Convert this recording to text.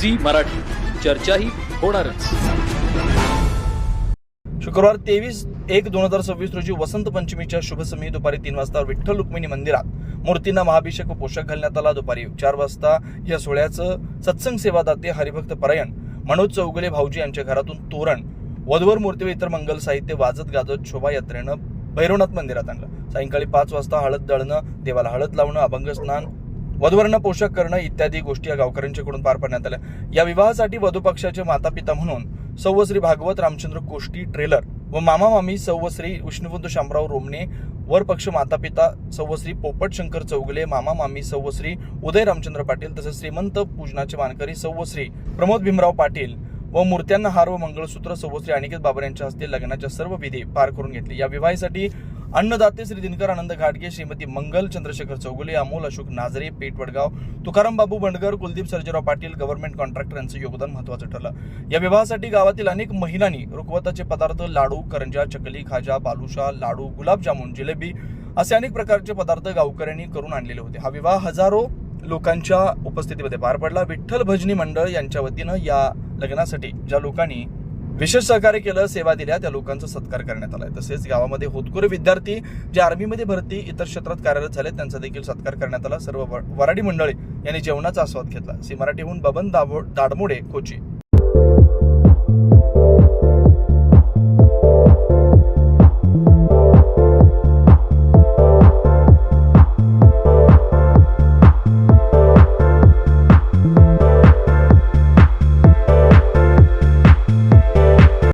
Zee Marathi. चर्चाही होणारच. शुक्रवार तेवीस एक दोन हजार सव्वीस रोजी वसंत पंचमीच्या शुभसमयी दुपारी तीन वाजता विठ्ठल रुक्मिणी मंदिरात मूर्तींना महाभिषेक व घालण्यात आला. दुपारी चार वाजता या सोहळ्याचं सत्संग सेवादाते हरिभक्त परायण मनोज चौगुले भाऊजी यांच्या घरातून तोरण वधवर मूर्ती व इतर मंगल साहित्य वाजत गाजत शोभायात्रेनं भैरवनाथ मंदिरात आणलं. सायंकाळी पाच वाजता हळद दळणं देवाला हळद लावणं अभंग स्नान वधूवरांना पोषक करणं इत्यादी गोष्टी या गावकऱ्यांच्याकडून पार पाडण्यात आल्या. या विवाहासाठी वधू पक्षाचे माता पिता म्हणून सौवश्री भागवत रामचंद्र कोष्टी ट्रेलर व मामा मामी सौवश्री विष्णुवंत शामराव रोमणे वर पक्ष माता पिता सौवश्री पोपट शंकर चौगले मामा मामी सौवश्री उदय रामचंद्र पाटील तसेच श्रीमंत पूजनाचे मानकरी सौवश्री प्रमोद भीमराव पाटील व मूर्त्यांना हार व मंगळसूत्र सौवश्री अनिकेत बाबर यांच्या हस्ते लग्नाच्या सर्व विधी पार करून घेतली. या विवाहासाठी अन्नदाते श्री दिनकर आनंद घाटगे श्रीमती मंगल चंद्रशेखर चौगुले अमोल अशोक नाझरे पेटवडगाव तुकाराम बाबू बंडगर कुलदीप सर्जेराव पाटील गव्हर्नमेंट कॉन्ट्रॅक्टर यांचं योगदान महत्वाचं ठरलं. या विवाहासाठी गावातील अनेक महिलांनी रुखवताचे पदार्थ लाडू करंजा चकली खाजा बालुशा लाडू गुलाबजामुन जिलेबी असे अनेक प्रकारचे पदार्थ गावकऱ्यांनी करून आणलेले होते. हा विवाह हजारो लोकांच्या उपस्थितीमध्ये पार पडला. विठ्ठल भजनी मंडळ यांच्या वतीनं या लग्नासाठी ज्या लोकांनी विशेष सहकार्य केलं सेवा दिल्या त्या लोकांचा सत्कार करण्यात आलाय. तसेच गावामध्ये होतकुरे विद्यार्थी जे आर्मीमध्ये भरती इतर क्षेत्रात कार्यरत झाले त्यांचा देखील सत्कार करण्यात आला. सर्व व- वराडी मंडळी यांनी जेवणाचा आस्वाद घेतला. सी मराठीहून बबन दाबो दाडमोडे कोची.